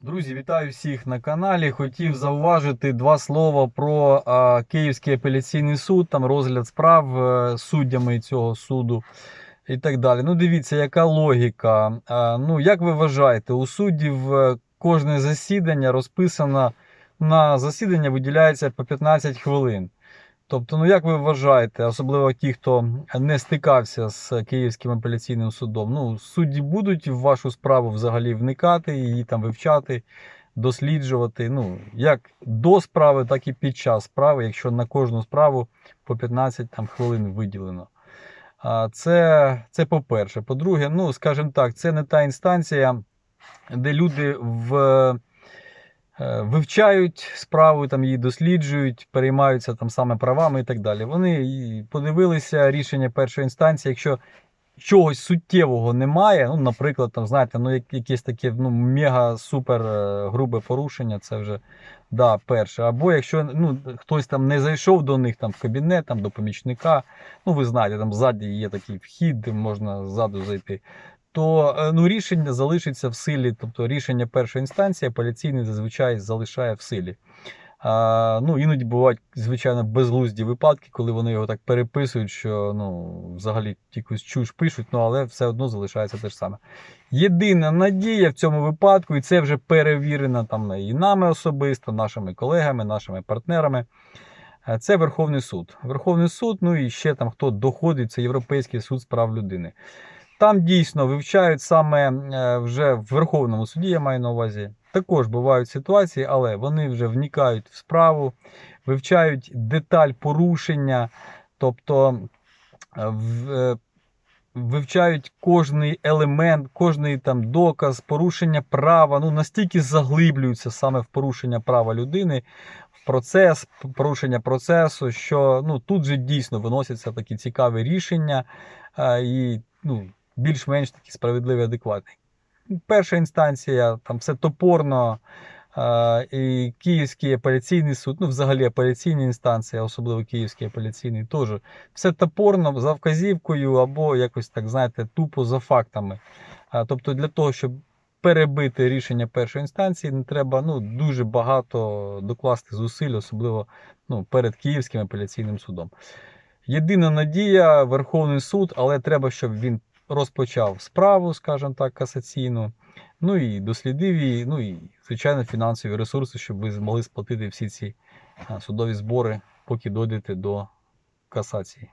Друзі, вітаю всіх на каналі. Хотів зауважити два слова про а, Київський апеляційний суд, там розгляд справ е, суддями цього суду і так далі. Ну, дивіться, яка логіка. А, ну, як ви вважаєте, у суддів е, кожне засідання розписано на засідання виділяється по 15 хвилин. Тобто, ну як ви вважаєте, особливо ті, хто не стикався з Київським апеляційним судом, ну судді будуть в вашу справу взагалі вникати, її там вивчати, досліджувати. Ну як до справи, так і під час справи, якщо на кожну справу по 15 там, хвилин виділено. Це, це по-перше. По-друге, ну скажімо так, це не та інстанція, де люди в вивчають справу, там її досліджують, переймаються там саме правами і так далі. Вони подивилися рішення першої інстанції. Якщо чогось суттєвого немає, ну, наприклад, там, знаєте, ну, якесь таке ну, мега-супер е, грубе порушення, це вже да, перше. Або якщо ну, хтось там не зайшов до них там, в кабінет, там, до помічника, ну ви знаєте, там ззаді є такий вхід, можна ззаду зайти то е, ну, рішення залишиться в силі, тобто рішення першої інстанції апеляційний зазвичай залишає в силі. А, ну, іноді бувають, звичайно, безглузді випадки, коли вони його так переписують, що ну, взагалі якусь чуш пишуть, ну, але все одно залишається те ж саме. Єдина надія в цьому випадку, і це вже перевірено там і нами особисто, нашими колегами, нашими партнерами. е, Це Верховний суд. Верховний суд, ну і ще там хто доходить, це Європейський суд з прав людини. Там дійсно вивчають саме е, вже в Верховному суді, я маю на увазі. Також бувають ситуації, але вони вже вникають в справу, вивчають деталь порушення, тобто е, е, вивчають кожний елемент, кожний там доказ, порушення права. Ну настільки заглиблюються саме в порушення права людини, в процес, порушення процесу, що ну тут же дійсно виносяться такі цікаві рішення і ну, більш-менш такі справедливі, адекватні. Перша інстанція, там все топорно. І Київський апеляційний суд, ну взагалі апеляційні інстанції, особливо Київський апеляційний, теж все топорно за вказівкою або якось так, знаєте, тупо за фактами. Тобто для того, щоб перебити рішення першої інстанції, не треба ну, дуже багато докласти зусиль, особливо ну, перед Київським апеляційним судом. Єдина надія Верховний суд, але треба, щоб він розпочав справу, скажімо так, касаційну. Ну і дослідив її, ну і, звичайно, фінансові ресурси, щоб ви змогли сплатити всі ці судові збори, поки дойдете до касації.